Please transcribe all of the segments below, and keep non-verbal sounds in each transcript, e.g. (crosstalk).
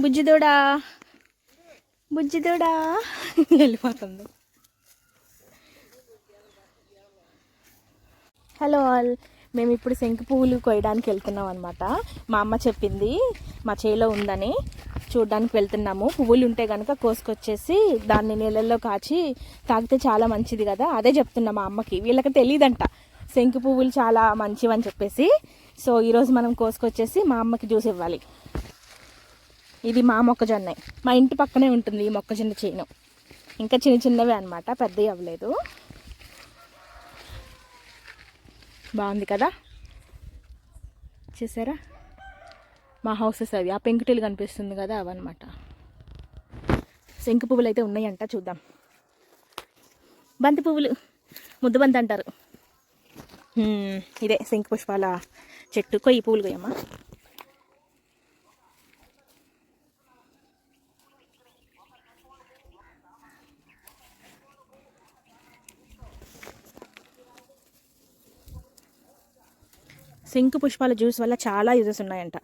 బుజ్జిదోడా? బుజ్జిదోడా? వెళ్ళిపోతుంది. Hello all. మేము ఇప్పుడు శంకు పువ్వులు కొయ్యడానికి వెళ్తున్నాం అనమాట మా అమ్మ చెప్పింది మా చేలో ఉందని చూడడానికి వెళ్తున్నాము. పువ్వులు ఉంటే కనుక కోసుకొచ్చేసి దాన్ని నీళ్ళల్లో కాచి తాగితే చాలా మంచిది కదా? అదే చెప్తున్నా మా అమ్మకి. వీళ్ళకి తెలియదంట శంకు పువ్వులు చాలా మంచివని చెప్పేసి. సో ఈరోజు మనం కోసుకొచ్చేసి మా అమ్మకి జ్యూస్ ఇవ్వాలి. ఇది మా మొక్కజొన్న. మా ఇంటి పక్కనే ఉంటుంది ఈ మొక్కజొన్న చేను. ఇంకా చిన్న చిన్నవి అనమాట పెద్దవి అవ్వలేదు. బాగుంది కదా? చూసారా? మా హౌసెస్ అవి. ఆ పెంకుటిల్ కనిపిస్తుంది కదా అవన్నమాట. శంకు పువ్వులు అయితే ఉన్నాయంట చూద్దాం. బంతి పువ్వులు ముద్దు బంతి అంటారు. ఇదే శంకు పుష్పాల చెట్టు. కొయ్యి పువ్వులు కొయ్యమ్మా. శంకు పుష్పాల జ్యూస్ వల్ల చాలా యూజెస్ ఉన్నాయంట.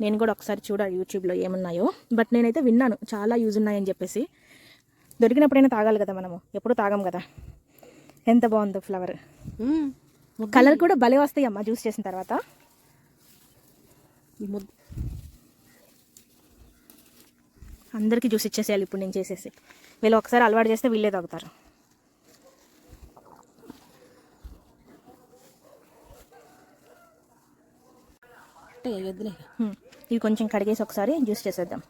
నేను కూడా ఒకసారి చూడాలి యూట్యూబ్లో ఏమున్నాయో. బట్ నేనైతే విన్నాను చాలా యూజ్ ఉన్నాయని చెప్పేసి. దొరికినప్పుడైనా తాగాలి కదా మనము ఎప్పుడు తాగం కదా. ఎంత బాగుందో ఫ్లవర్. కలర్ కూడా భలే వస్తాయి అమ్మ జ్యూస్ చేసిన తర్వాత. అందరికీ జ్యూస్ ఇచ్చేసేయాలి ఇప్పుడు నేను చేసేసి. వీళ్ళు ఒకసారి అలవాటు చేస్తే వీళ్ళే తాగుతారు. అంటే వద్దులే ఇవి కొంచెం కడిగేసి ఒకసారి జ్యూస్ చేసేద్దాం.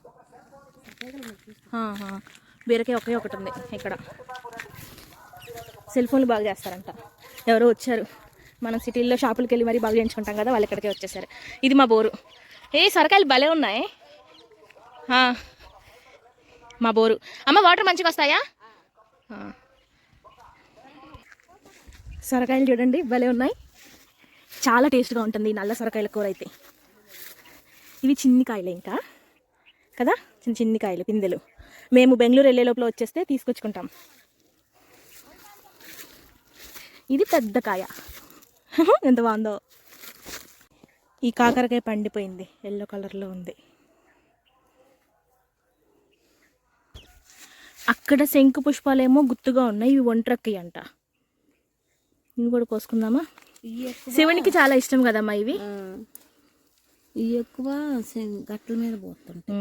బీరకాయ ఒకే ఒకటి ఉంది ఇక్కడ. సెల్ ఫోన్లు బాగా చేస్తారంట. ఎవరో వచ్చారు. మనం సిటీల్లో షాపులకి వెళ్ళి మరీ బాగా చేయించుకుంటాం కదా వాళ్ళు ఇక్కడికే వచ్చేసారు. ఇది మా బోరు. ఏ సొరకాయలు భలే ఉన్నాయి. మా బోరు. అమ్మ వాటర్ మంచిగా వస్తాయా? సొరకాయలు చూడండి భలే ఉన్నాయి. చాలా టేస్ట్గా ఉంటుంది ఈ నల్ల సొరకాయల కూర అయితే. ఇవి చిన్ని కాయలే ఇంకా. కదా? చిన్న చిన్ని కాయలు పిందెలు. మేము బెంగళూరు వెళ్ళే లోపల వచ్చేస్తే తీసుకొచ్చుకుంటాం. ఇది పెద్ద కాయ. (laughs) ఎంత బాగుందో. ఈ కాకరకాయ పండిపోయింది. ఎల్లో కలర్లో ఉంది. అక్కడ శంకు పుష్పాలేమో గుత్తుగా ఉన్నాయి. ఇవి ఒంట్రక్కి అంట. ఇవి కూడా కోసుకుందామా? శివునికి చాలా ఇష్టం కదమ్మా ఇవి? ఇవి ఎక్కువ గట్ల మీద పోతుంటాయి.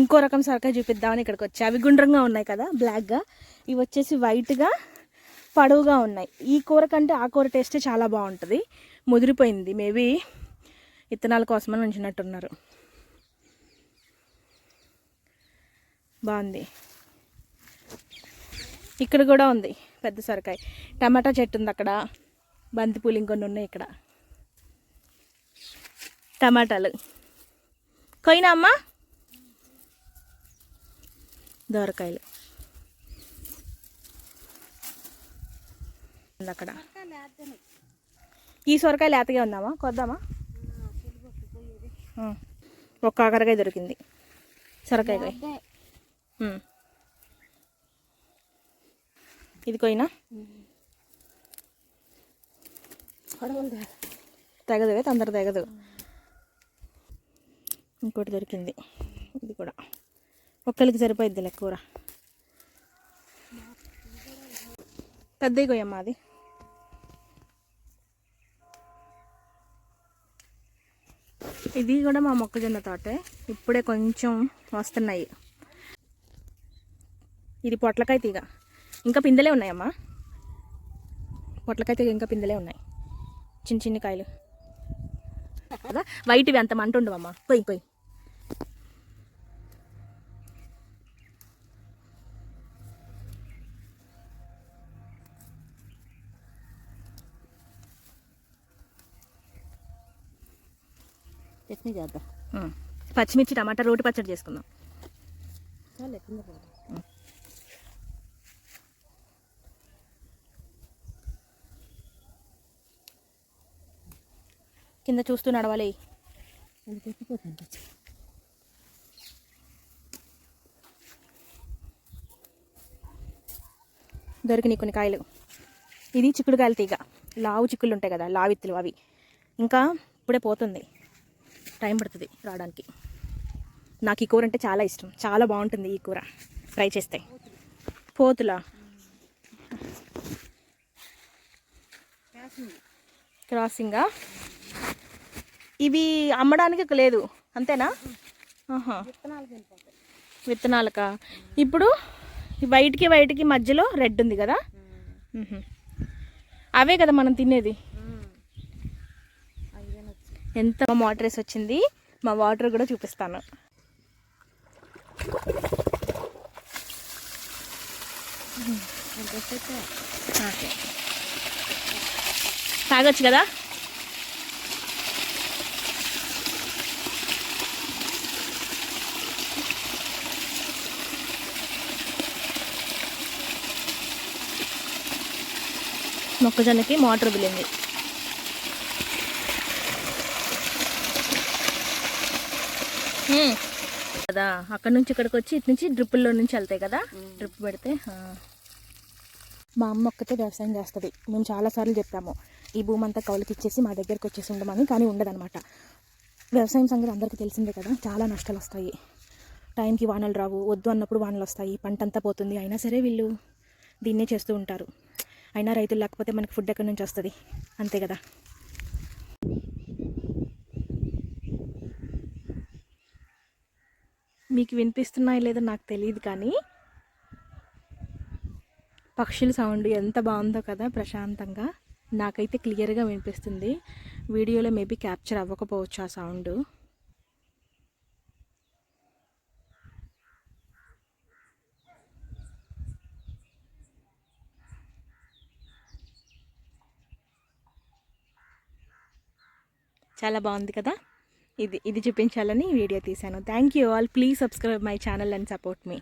ఇంకో రకం సరకాయ చూపిద్దామని ఇక్కడికి వచ్చి. అవి గుండ్రంగా ఉన్నాయి కదా బ్లాక్గా ఇవి వచ్చేసి వైట్గా పొడవుగా ఉన్నాయి. ఈ కూర కంటే ఆ కూర టేస్టే చాలా బాగుంటుంది. ముదిరిపోయింది. మేబీ ఇత్తనాల కోసమని ఉంచినట్టున్నారు. బాగుంది. ఇక్కడ కూడా ఉంది పెద్ద సొరకాయ. టమాటా చెట్టు ఉంది అక్కడ. బంతిపూలు ఇంకొన్ని ఉన్నాయి ఇక్కడ. టమాటాలు. కొయినా అమ్మా? దోరకాయలు. అక్కడ. ఈ సొరకాయ లేతగా ఉందామా కొద్దామా? ఉం. ఒక కాకరకాయ దొరికింది. సొరకాయ కాయ. ఇది కొయినా తెగదు తొందర తెగదు. ఇంకోటి దొరికింది. ఇది కూడా. ఒక్కరికి సరిపోయిద్దిలే కూర. పెద్దవి కొయ్యమ్మా అది. ఇది కూడా మా మొక్కజొన్న తోటే. ఇప్పుడే కొంచెం వస్తున్నాయి. ఇది పొట్లకాయ తీగ. ఇంకా పిందెలే ఉన్నాయమ్మా. పొట్లకాయ తీగ ఇంకా పిందెలే ఉన్నాయి. చిన్న చిన్న కాయలు. కదా? వైట్వి అంత మంట ఉండవమ్మా కొయ్యి కొయ్యి చట్నీ చేద్దాం. పచ్చిమిర్చి టమాటా రోటి పచ్చడి చేసుకుందాం. చాలే కింద కింద చూస్తూ నడవాలి. దొరికినాయి కొన్ని కాయలు. ఇది చిక్కుడుకాయల తీగ. లావు చిక్కులు ఉంటాయి కదా లావిత్తులు అవి. ఇంకా ఇప్పుడే పోతుంది. టైం పడుతుంది రావడానికి. నాకు ఈ కూర అంటే చాలా ఇష్టం. చాలా బాగుంటుంది ఈ కూర. ఫ్రై చేస్తే. పోతులా? క్రాసింగా ఇవి అమ్మడానికి లేదు. అంతేనా? విత్తనాలక విత్తనాలకా? ఇప్పుడు ఈ వైట్కి వైట్కి మధ్యలో రెడ్ ఉంది కదా? అవే కదా మనం తినేది. ఎంత మోటరేస్ వచ్చింది? మా వాటర్ కూడా చూపిస్తాను. తాగొచ్చు కదా? మొక్కజొన్నకి మోటార్ వదిలింది. కదా అక్కడ నుంచి ఇక్కడికి వచ్చి ఇటు నుంచి డ్రిప్పుల్లో నుంచి వెళ్తాయి కదా? డ్రిప్ పెడితే. మా అమ్మ ఒక్కతే వ్యవసాయం చేస్తుంది. మేము చాలాసార్లు చెప్పాము ఈ భూమి అంతా కౌలుకి ఇచ్చేసి మా దగ్గరికి వచ్చేసి ఉండమని కానీ ఉండదన్నమాట. వ్యవసాయం సంగతి అందరికీ తెలిసిందే కదా చాలా నష్టాలు వస్తాయి. టైంకి వానలు రావు వద్దు అన్నప్పుడు వానలు వస్తాయి పంట అంతా పోతుంది. అయినా సరే వీళ్ళు దీన్నే చేస్తూ ఉంటారు. అయినా రైతులు లేకపోతే మనకి ఫుడ్ ఎక్కడి నుంచి వస్తుంది? అంతే కదా. మీకు వినిపిస్తున్నాయో లేదో నాకు తెలియదు కానీ పక్షుల సౌండ్ ఎంత బాగుందో కదా ప్రశాంతంగా. నాకైతే క్లియర్గా వినిపిస్తుంది. వీడియోలో మేబీ క్యాప్చర్ అవ్వకపోవచ్చు ఆ సౌండ్. చాలా బాగుంది కదా? ఇది ఇది చూపించాలని వీడియో తీశాను. Thank you all please subscribe my channel and support me